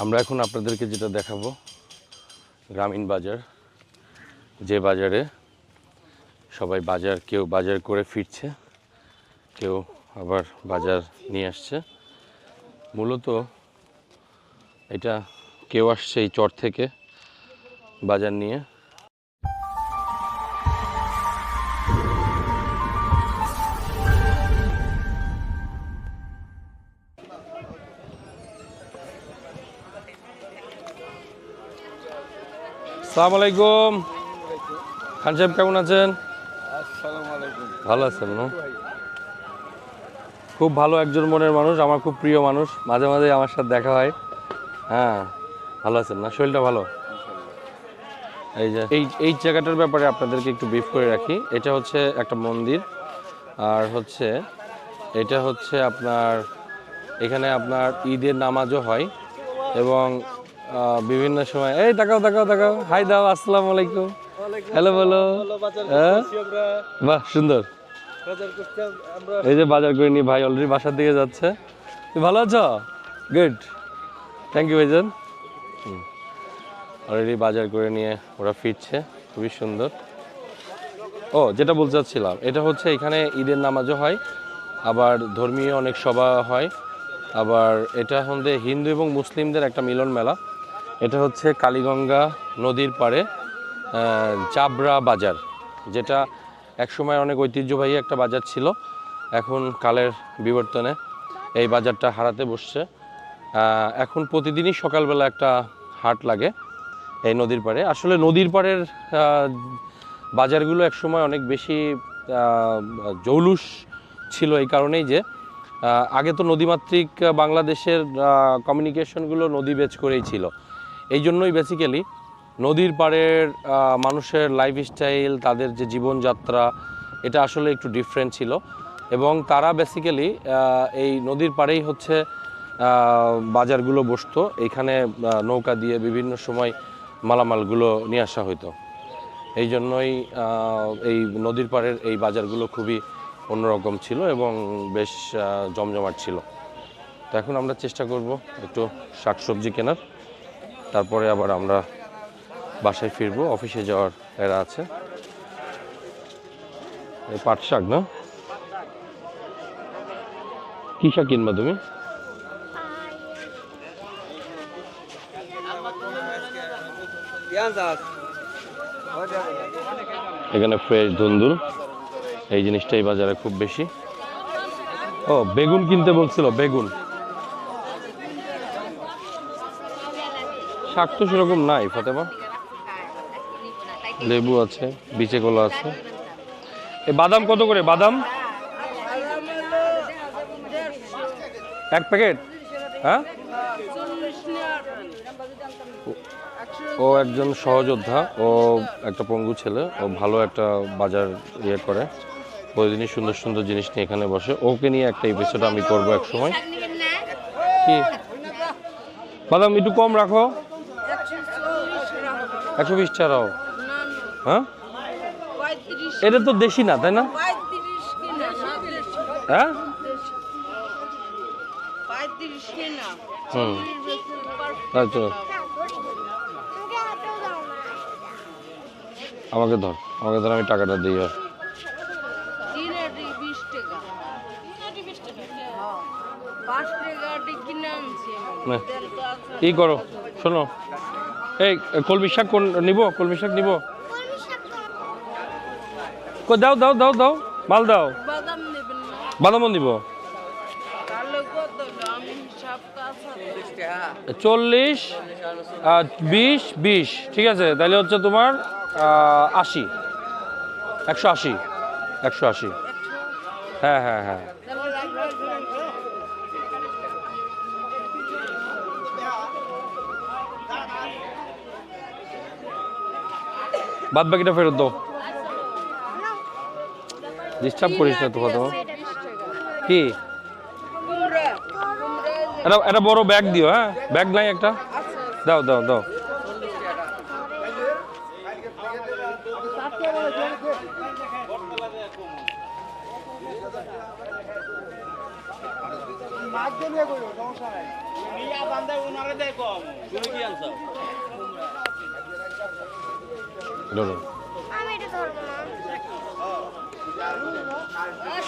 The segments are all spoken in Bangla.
আমরা এখন আপনাদেরকে যেটা দেখাবো, গ্রামীণ বাজার। যে বাজারে সবাই বাজার, কেউ বাজার করে ফিরছে, কেউ আবার বাজার নিয়ে আসছে। মূলত এটা কেউ আসছে এই চর থেকে বাজার নিয়ে। সালাম আলাইকুম। খান সাহেব, কেমন আছেন? ভালো আছেন খুব ভালো একজন মনের মানুষ, আমার খুব প্রিয় মানুষ। মাঝে মাঝে আমার সাথে দেখা হয়। হ্যাঁ ভালো আছেন না? শরীরটা ভালো? এই যে, এই এই জায়গাটার ব্যাপারে আপনাদেরকে একটু ব্রিফ করে রাখি। এটা হচ্ছে একটা মন্দির। আর হচ্ছে, এটা হচ্ছে আপনার, এখানে আপনার ঈদের নামাজও হয়। এবং বিভিন্ন সময়। এই তাকাও তাকাও তাকাও। হাই দাও আসসালামু আলাইকুম। হ্যালো বলো। হ্যাঁ? বাহ সুন্দর। এই যে বাজার করে নিয়ে ভাই অলরেডি বাসার দিকে যাচ্ছে। তুমি ভালো আছো? গুড থ্যাংক ইউ ভাইজান। অলরেডি বাজার করে নিয়ে ওরা ফিরছে। খুবই সুন্দর। ও যেটা বলতে চাচ্ছিলাম এটা হচ্ছে এখানে ঈদের নামাজও হয় আবার ধর্মীয় অনেক সভা হয় আবার এটা হচ্ছে হিন্দু এবং মুসলিমদের একটা মিলন মেলা এটা হচ্ছে কালীগঙ্গা নদীর পাড়ে চাবড়া বাজার, যেটা একসময় অনেক ঐতিহ্যবাহী একটা বাজার ছিল, এখন কালের বিবর্তনে এই বাজারটা হারাতে বসছে। এখন প্রতিদিনই সকালবেলা একটা হাট লাগে এই নদীর পাড়ে। আসলে নদীর পাড়ের বাজারগুলো একসময় অনেক বেশি জৌলুস ছিল এই কারণেই যে আগে তো নদীমাতৃক বাংলাদেশের কমিউনিকেশনগুলো নদী বেচ করেই ছিল। এই জন্যই বেসিক্যালি নদীর পাড়ের মানুষের লাইফস্টাইল তাদের যে জীবনযাত্রা, এটা আসলে একটু ডিফারেন্ট ছিল। এবং তারা বেসিক্যালি এই নদীর পাড়েই হচ্ছে বাজারগুলো বসতো। এখানে নৌকা দিয়ে বিভিন্ন সময় মালামালগুলো নিয়ে আসা হতো এই জন্যই এই নদীর পাড়ের এই বাজারগুলো খুবই অন্যরকম ছিল এবং বেশ জমজমাট ছিল। তো এখন আমরা চেষ্টা করব একটু শাকসবজি কেনার। তারপরে আবার আমরা বাসায় ফিরবো, অফিসে যাওয়ার এরা আছে। পাট শাক, না? কি শাক কিনবা তুমি? এখানে ফ্রেশ ধুন্দুল। এই জিনিসটাই বাজারে খুব বেশি। ও, বেগুন কিনতে বলছিল, বেগুন। শাক তো সেরকম নাই, ফাতেমা। লেবু আছে, বিচে কলা আছে। এই বাদাম কত করে? বাদাম? এক প্যাকেট? হ্যাঁ? ও একজন সহযোদ্ধা, ও একটা পঙ্গু ছেলে, ও ভালো একটা বাজার ইয়ে করে। প্রতিদিনই সুন্দর সুন্দর জিনিস নিয়ে এখানে বসে। ওকে নিয়ে একটা এপিসোড আমি করব এক সময় কি? বাদাম একটু কম রাখো। একশো বিশ টাকাও হ্যাঁ? এটা তো দেশি না তাই না? হ্যাঁ? হুম। তো আমাকে ধর আমাকে ধর আমি টাকাটা দিই আর। নে। কি করো? শোনো। এই, কলমি শাক কোন নিব, কলমি শাক নিব? দাও দাও দাও দাও মাল দাও। বাদামও নিব। চল্লিশ বিশ বিশ, ঠিক আছে? তাহলে হচ্ছে তোমার আশি। একশো আশি। একশো আশি। হ্যাঁ হ্যাঁ হ্যাঁ। বাদ বাকিটা ফেরত দাও। ডিস্টার্ব করিস না তো। কি? এটা একটা বড় ব্যাগ দিও হ্যাঁ? ব্যাগ নাই একটা? দাও দাও দাও। মাছ দিয়ে করব, সমস্যা নাই। ধরো আমি এটা ধরবো না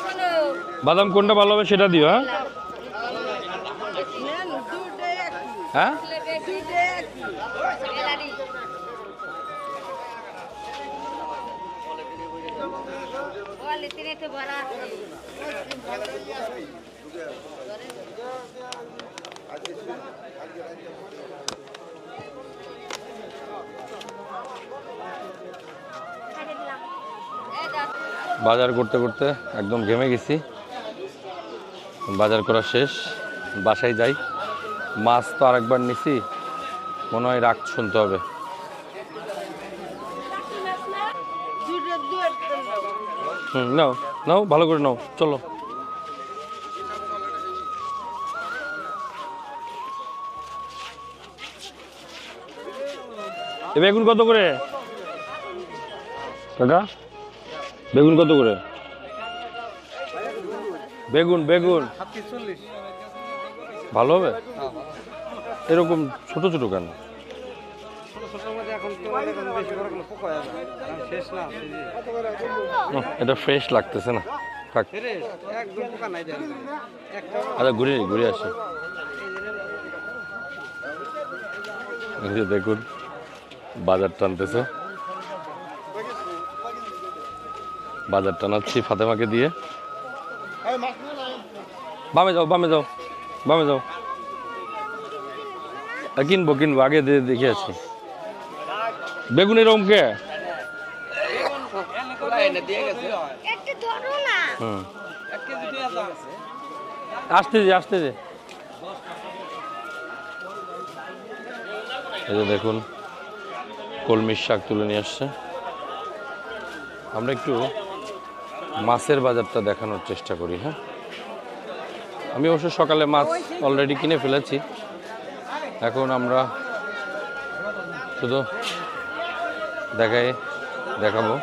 শোনো বাদাম কোনটা ভালো হবে সেটা দিও হ্যাঁ? হ্যাঁ দুটো একই বলে তিনি তো বড় আছে বাজার করতে করতে একদম ঘেমে গেছি। বাজার করা শেষ, বাসায় যাই। মাছ তো আরেকবার নিছি, মনে হয় রাগ শুনতে হবে। হুম, নাও নাও, ভালো করে নাও, চলো। বেগুন কত করে? কাকা বেগুন কত করে? বেগুন বেগুন। ভালো হবে? এরকম ছোট ছোট কেন? এটা ফ্রেশ লাগতেছে না। আচ্ছা ঘুরে ঘুরে আসি। দেখুন, বাজার টানতেছে। বাজার টানাচ্ছি ফাতেমাকে দিয়ে। বামে যাও বামে যাও বামে যাও। কিনবো কিনবো আগে দেখে আছি বেগুন এরকম কে? আসতে যে আসতে যে এই যে দেখুন কলমির শাক তুলে নিয়ে আসছে। আমরা একটু মাছের বাজারটা দেখানোর চেষ্টা করি হ্যাঁ? আমি অবশ্য সকালে মাছ অলরেডি কিনে ফেলেছি। এখন আমরা শুধু দেখাই দেখাবো।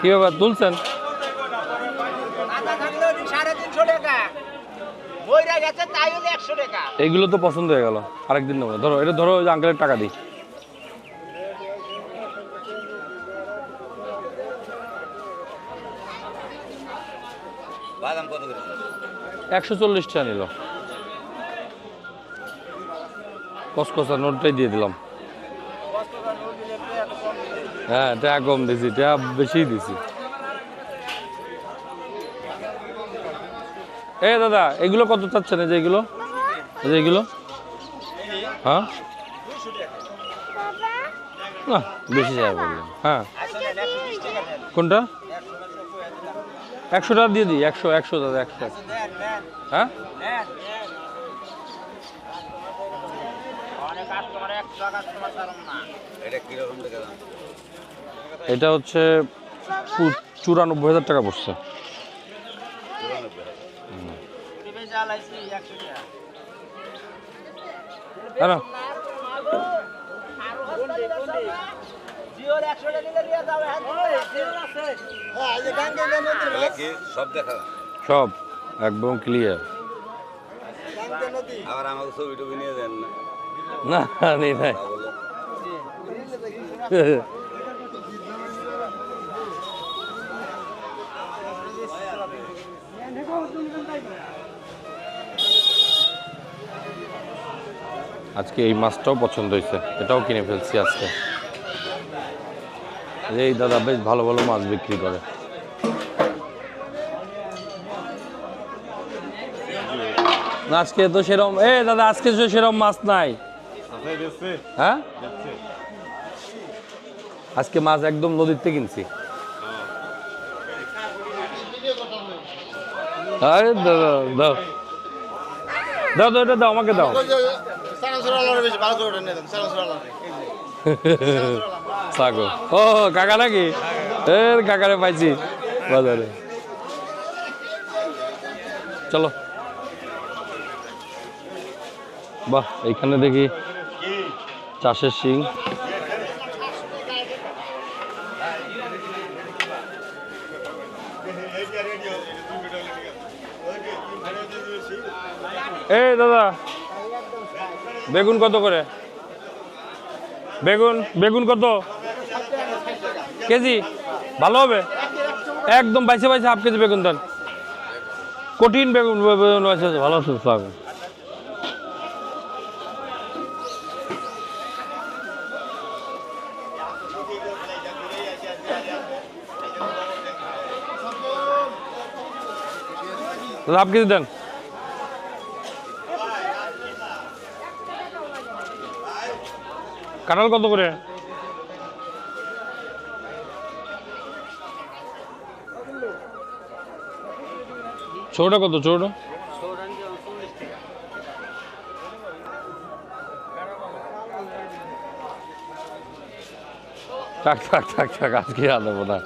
কি ব্যাপার তুলছেন? এইগুলো তো পছন্দ হয়ে গেল। আরেকদিন নেব। ধরো এটা ধরো আঙ্কেলের টাকা দিই। বাদাম কত করে? একশো চল্লিশ টাকা নিল। কসকসা নোটটাই দিয়ে দিলাম। হ্যাঁ টাকা কম দিছি টাকা বেশি দিছি। এ দাদা এগুলো কত চাচ্ছেন? এই যে এগুলো? এই যে এগুলো? হ্যাঁ? না বেশি যায় বললেন। হ্যাঁ। কোনটা? একশো টাকা দিয়ে দিই, একশো একশো দাদা, একশো। হ্যাঁ? এটা হচ্ছে চুরানব্বই হাজার টাকা পড়ছে। কি সব একদম ক্লিয়ার আবার আমাকে ছবি টবি নিয়ে দেন না। না নেই নাই। আজকে এই মাছটাও পছন্দ হয়েছে। এটাও কিনে ফেলছি আজকে। এই দাদা বেশ ভালো ভালো মাছ বিক্রি করে। আজকে তো সেরকম এ দাদা, আজকে তো সেরকম মাছ নাই। হ্যাঁ? আজকে মাছ একদম নদীতে কিনছি। দাদা, দাও। দাও দাও এটা দাও, আমাকে দাও। কাকা নাকি? কাকারে পাইছি। বাজারে। চলো। বাহ এইখানে দেখি চাষের শিং। এই দাদা বেগুন কত করে? বেগুন বেগুন কত? কেজি? ভালো হবে? একদম বাইসে বাইসে হাফ কেজি বেগুন দেন। কঠিন বেগুন বেগুন ভালো পাবেন। দাদা হাফ কেজি দেন। কাঁঠাল কত করে? ছোটটা কত ছোট? থাক থাক থাক থাক আজকে আনব না।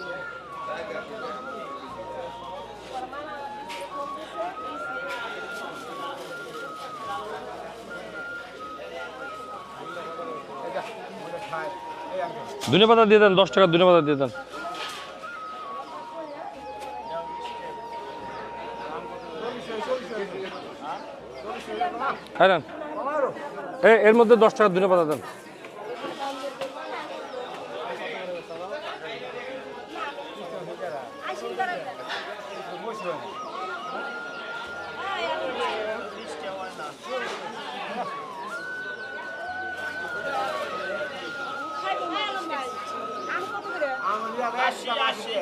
দুনে পাতা দিয়ে দেন, দশ টাকা দুনে পাতা দিয়ে দেন। হ্যাঁ এর মধ্যে দশ টাকা দুনে পাতা দেন। আশি আশি